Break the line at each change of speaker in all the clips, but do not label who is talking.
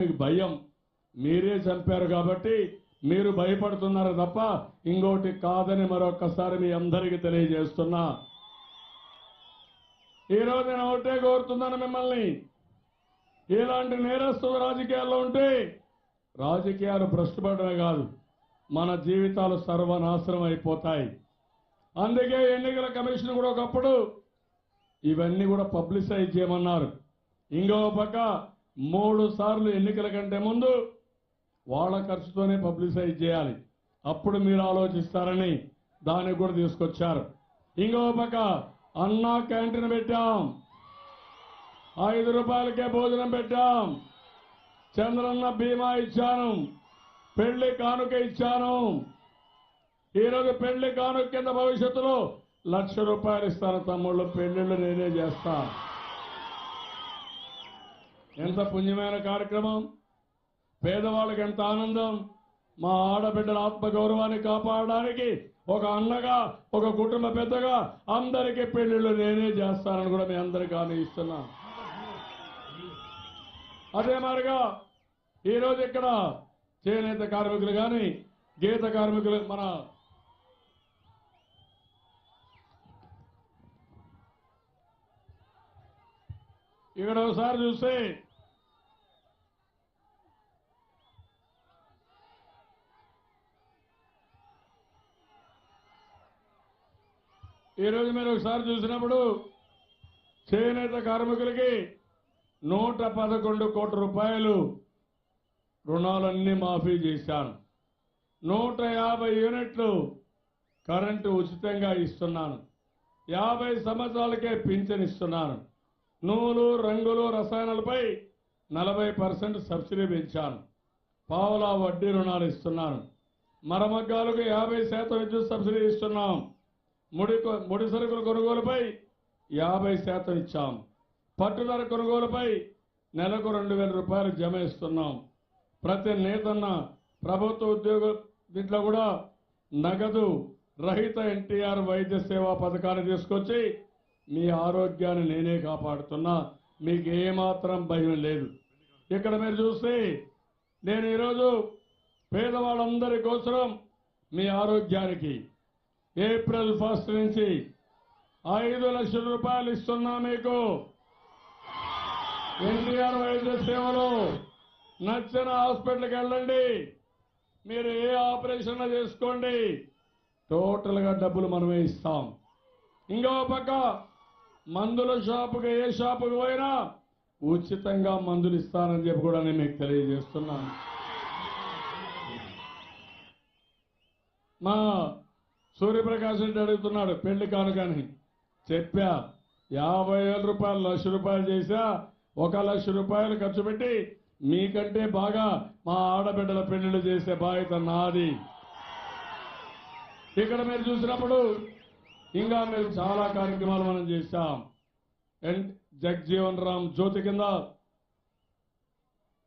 మీకు భయం. మీరే చంపారు కాబట్టి మీరు భయపడుతున్నారు తప్ప ఇంకోటి కాదని మరొక్కసారి మీ అందరికీ తెలియజేస్తున్నా. ఈరోజు నేను ఒకటే కోరుతున్నాను మిమ్మల్ని. ఇలాంటి నేరస్తులు రాజకీయాల్లో ఉంటే రాజకీయాలు భ్రష్టుపడమే కాదు మన జీవితాలు సర్వనాశనం అయిపోతాయి. అందుకే ఎన్నికల కమిషన్ కూడా ఒకప్పుడు ఇవన్నీ కూడా పబ్లిసైజ్ చేయమన్నారు. ఇంకో పక్క మూడు సార్లు ఎన్నికల కంటే ముందు వాళ్ళ ఖర్చుతోనే పబ్లిసైజ్ చేయాలి. అప్పుడు మీరు ఆలోచిస్తారని దానికి కూడా తీసుకొచ్చారు. ఇంకో పక్క అన్నా క్యాంటీన్ పెట్టాం. ఐదు రూపాయలకే భోజనం పెట్టాం. చంద్రన్న బీమా ఇచ్చాను. పెళ్ళి కానుక ఇచ్చాను. ఈరోజు పెళ్ళి కానుక కింద భవిష్యత్తులో లక్ష రూపాయలు ఇస్తాను తమ్ముళ్ళు. పెళ్ళిళ్ళు నేనే చేస్తాను ఎంత పుణ్యమైన కార్యక్రమం. పేదవాళ్ళకి ఎంత ఆనందం. మా ఆడబిడ్డల ఆత్మగౌరవాన్ని కాపాడడానికి ఒక అన్నగా ఒక కుటుంబ పెద్దగా అందరికీ పెళ్ళిళ్ళు నేనే చేస్తానని కూడా మీ అందరికీ హామీ ఇస్తున్నా. అదే మారిగా ఈరోజు ఇక్కడ చేనేత కార్మికులు కానీ గీత కార్మికులు మన ఇక్కడ ఒకసారి చూస్తే ఈరోజు మీరు ఒకసారి చూసినప్పుడు చేనేత కార్మికులకి నూట పదకొండు కోట్ల రూపాయలు రుణాలన్నీ మాఫీ చేశాను. నూట యాభై యూనిట్లు కరెంటు ఉచితంగా ఇస్తున్నాను. యాభై సంవత్సరాలకే పింఛన్ ఇస్తున్నాను. నూలు రంగులు రసాయనాలపై నలభై పర్సెంట్ సబ్సిడీ పెంచాను. పావులా వడ్డీ రుణాలు ఇస్తున్నాను. మరమగ్గాలకు యాభై శాతం విద్యుత్ సబ్సిడీ ఇస్తున్నాం. ముడి ముడి సరుకుల కొనుగోలుపై యాభై శాతం ఇచ్చాం. పట్టుదల కొనుగోలుపై నెలకు రెండు వేల రూపాయలు జమ ఇస్తున్నాం ప్రతి నేతన్న ప్రభుత్వ ఉద్యోగ దీంట్లో కూడా నగదు రహిత ఎన్టీఆర్ వైద్య సేవా పథకాన్ని తీసుకొచ్చి మీ ఆరోగ్యాన్ని నేనే కాపాడుతున్నా. మీకు ఏమాత్రం భయం లేదు. ఇక్కడ మీరు చూస్తే నేను ఈరోజు పేదవాళ్ళందరి కోసం మీ ఆరోగ్యానికి ఏప్రిల్ ఫస్ట్ నుంచి ఐదు లక్షల రూపాయలు ఇస్తున్నా మీకు. ఎన్టీఆర్ వైద్య సేవలు నచ్చిన హాస్పిటల్కి వెళ్ళండి. మీరు ఏ ఆపరేషన్ చేసుకోండి. టోటల్గా డబ్బులు మనమే ఇస్తాం. ఇంకో పక్క మందుల షాపుకి ఏ షాపుకి పోయినా ఉచితంగా మందులు ఇస్తానని చెప్పి కూడా నేను మీకు తెలియజేస్తున్నాను. మా సూర్యప్రకాశ్ రెడ్డి అడుగుతున్నాడు పెళ్ళి కానుకని చెప్పా యాభై వేల రూపాయలు లక్ష రూపాయలు చేసా ఒక లక్ష రూపాయలు ఖర్చు పెట్టి మీకంటే బాగా మా ఆడబిడ్డల పెళ్ళిళ్ళు చేసే బాధ్యత నాది. ఇక్కడ మీరు చూసినప్పుడు ఇంకా మేము చాలా కార్యక్రమాలు మనం చేశాం. ఎన్ జగ్జీవన్ రామ్ జ్యోతి కింద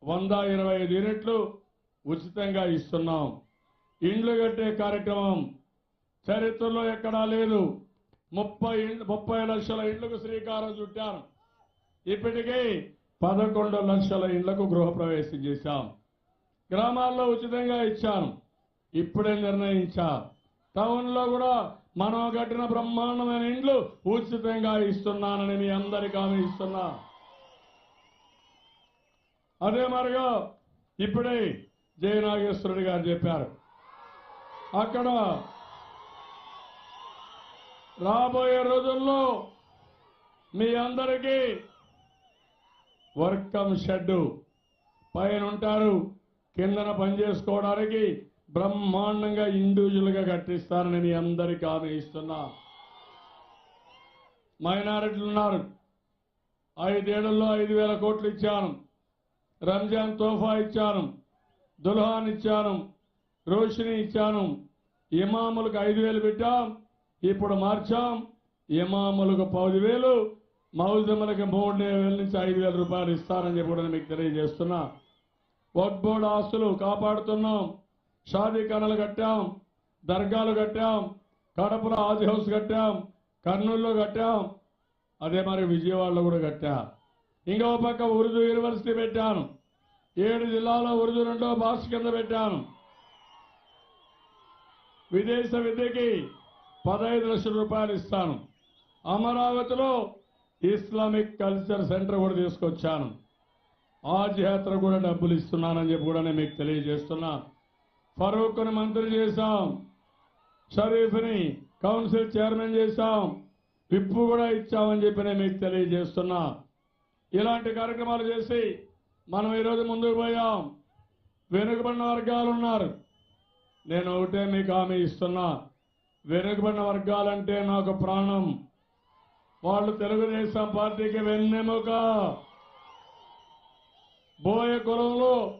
వంద ఇరవై ఐదు యూనిట్లు ఉచితంగా ఇస్తున్నాం. ఇండ్లు కట్టే కార్యక్రమం చరిత్రలో ఎక్కడా లేదు. ముప్పై ఇండ్లు ముప్పై లక్షల ఇండ్లకు శ్రీకారం చుట్టాం. ఇప్పటికీ పదకొండు లక్షల ఇండ్లకు గృహప్రవేశం చేశాం. గ్రామాల్లో ఉచితంగా ఇచ్చాను ఇప్పుడే నిర్ణయించా. టౌన్లో కూడా మనం కట్టిన బ్రహ్మాండమైన ఇండ్లు ఉచితంగా ఇస్తున్నానని మీ అందరికీ ఆమె ఇస్తున్నా. అదే మరిగా ఇప్పుడే జయనాగేశ్వరుడు గారు చెప్పారు. అక్కడ రాబోయే రోజుల్లో మీ అందరికీ వర్కం షెడ్ పైన ఉంటారు కిందన పని చేసుకోవడానికి బ్రహ్మాండంగా ఇండివిజువల్గా కట్టిస్తారని మీ అందరికీ హామీ ఇస్తున్నా. మైనారిటీలు ఉన్నారు. ఐదేళ్ళలో ఐదు వేల కోట్లు ఇచ్చాను. రంజాన్ తోఫా ఇచ్చాను. దుల్హాన్ ఇచ్చాను. రోషిని ఇచ్చాను. ఇమాములకు ఐదు వేలు పెట్టాం. ఇప్పుడు మార్చాం. ఇమాములకు పది వేలు మౌజములకు మూడు వేల నుంచి ఐదు వేల రూపాయలు ఇస్తారని చెప్పి కూడా మీకు తెలియజేస్తున్నా. వక్ బోర్డు ఆస్తులు కాపాడుతున్నాం. షాదీ కణలు కట్టాం. దర్గాలు కట్టాం. కడపలో ఆది హౌస్ కట్టాం. కర్నూలులో కట్టాం. అదే మరి విజయవాడలో కూడా కట్టా. ఇంకో పక్క ఉర్దూ యూనివర్సిటీ పెట్టాను. ఏడు జిల్లాలో ఉర్దూ రెండో భాష కింద పెట్టాను. విదేశ విద్యకి పదహైదు లక్షల రూపాయలు ఇస్తాను. అమరావతిలో ఇస్లామిక్ కల్చర్ సెంటర్ కూడా తీసుకొచ్చాను. ఆజ్ యాత్ర కూడా డబ్బులు ఇస్తున్నానని చెప్పి కూడా నేను మీకు తెలియజేస్తున్నా. ఫరూక్ని మంత్రి చేశాం. షరీఫ్ని కౌన్సిల్ చైర్మన్ చేశాం. విప్పు కూడా ఇచ్చామని చెప్పి నేను మీకు తెలియజేస్తున్నా. ఇలాంటి కార్యక్రమాలు చేసి మనం ఈరోజు ముందుకు పోయాం. వెనుకబడిన వర్గాలు ఉన్నారు. నేను ఒకటే మీకు హామీ ఇస్తున్నా. వెనుకబడిన వర్గాలంటే నాకు ప్రాణం. వాళ్ళు తెలుగుదేశం పార్టీకి వెన్నెముక. బోయ కులంలో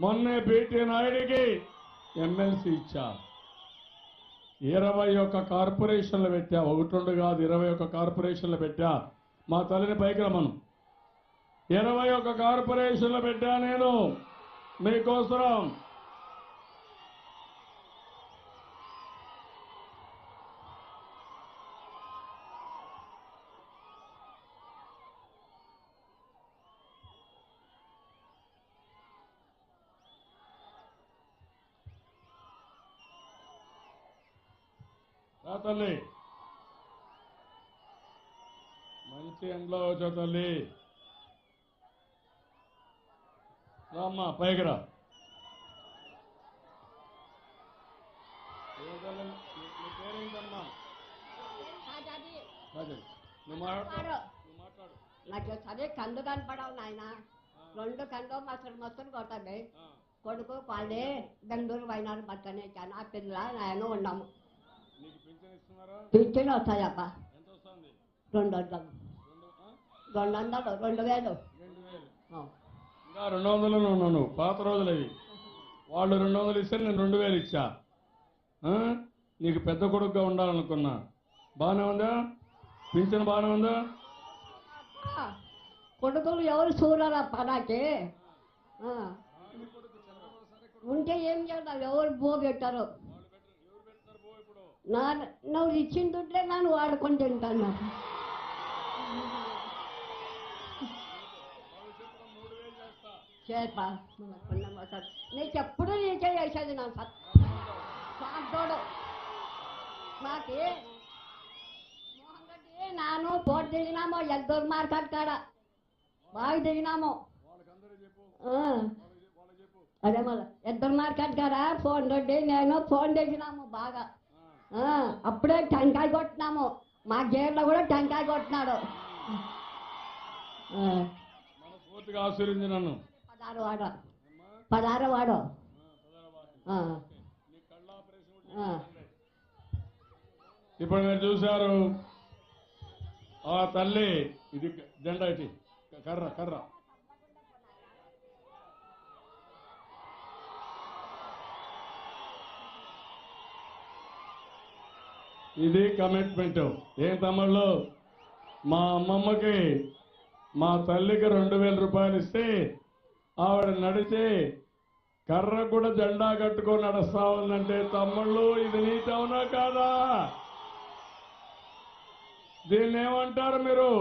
మొన్నే బీటీ నాయుడికి ఎమ్మెల్సీ ఇచ్చా ఇరవై ఒక్క కార్పొరేషన్లు పెట్టా. ఒకటి రెండు కాదు ఇరవై ఒక్క కార్పొరేషన్లు పెట్టా. మా తల్లిని పైకి రమ్మను. ఇరవై ఒక్క కార్పొరేషన్లు పెట్టా నేను. మీకోసం రా తల్లి. మంచి ఎండ్లో వచ్చా తల్లి. రామ్మా పైకి రా. పేరేంటమ్మా? నువ్వు మాట్లాడు.
నాకు సరే కందు కనపడవు నాయన. రెండు కండు మసలు మసలు కొట్టాలి
ఆ,
కొడుకు వాళ్ళే బెంగళూరు పోయినారు పక్కనే ఆ పిల్ల నాయన ఉన్నాము.
పింఛన్
రెండు వందలు.
రెండు
వందలు రెండు వేలు.
ఇంకా రెండు వందలు ఉన్నాను పాత రోజులు అవి వాళ్ళు రెండు వందలు ఇస్తే నేను రెండు వేలు ఇచ్చా? నీకు పెద్ద కొడుకుగా ఉండాలనుకున్నా. బాగానే ఉందా? పింఛన్ బాగానే ఉందా?
కొడుకులు ఎవరు చూడరప్ప నాకే? ఆ. ఉంటే ఏం చేద్దాం ఎవరు బో పెట్టారు? నా నువ్వు ఇచ్చిన దుడ్లే నన్ను వాడుకొని తింటాను చేప నీకు ఎప్పుడు నీకే చేసేది నా సత్ సాంతోడు. మాకి మోహన్ రెడ్డి నాను పోటు దిగినాము ఎద్దూరు మార్కెట్ కాడ. బాగా దిగినాము. అదే మళ్ళీ ఇద్దరు మార్కెట్ కాడ ఫోన్ రెడ్డి నేను ఫోన్ దిగినాము బాగా. అప్పుడే టెంకాయ కొట్టినాము. మా గేర్లో కూడా టెంకాయ కొట్టినాడు.
ఆశీర్వించి నన్ను.
పదహారు వాడు. పదహారు వాడు.
ఇప్పుడు మీరు చూశారు. ఆ తల్లి ఇది జెండా కర్ర కర్ర. ఇది కమిట్మెంట్ ఏం తమ్ముళ్ళు? మా అమ్మమ్మకి మా తల్లికి రెండు వేల రూపాయలు ఇస్తే ఆవిడ నడిచి కర్ర కూడా జెండా కట్టుకొని నడుస్తా ఉందంటే తమ్ముళ్ళు ఇది నీతవునా కాదా? దీన్ని ఏమంటారు మీరు?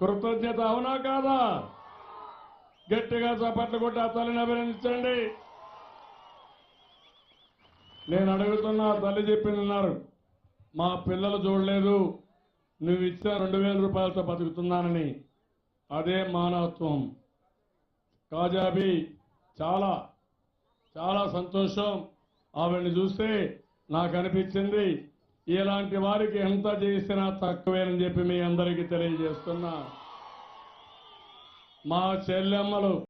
కృతజ్ఞత అవునా కాదా? గట్టిగా చప్పట్లు కొట్టి ఆ తల్లిని అభినందించండి. నేను అడుగుతున్నా తల్లి చెప్పింది మా పిల్లలు చూడలేదు. నువ్వు ఇచ్చిన రెండు వేల రూపాయలతో బతుకుతున్నానని. అదే మానవత్వం. కాజాబీ చాలా చాలా సంతోషం. ఆవిడని చూస్తే నాకు అనిపించింది ఇలాంటి వారికి ఎంత చేసినా తక్కువేనని చెప్పి మీ అందరికీ తెలియజేస్తున్నా. మా చెల్లెమ్మలు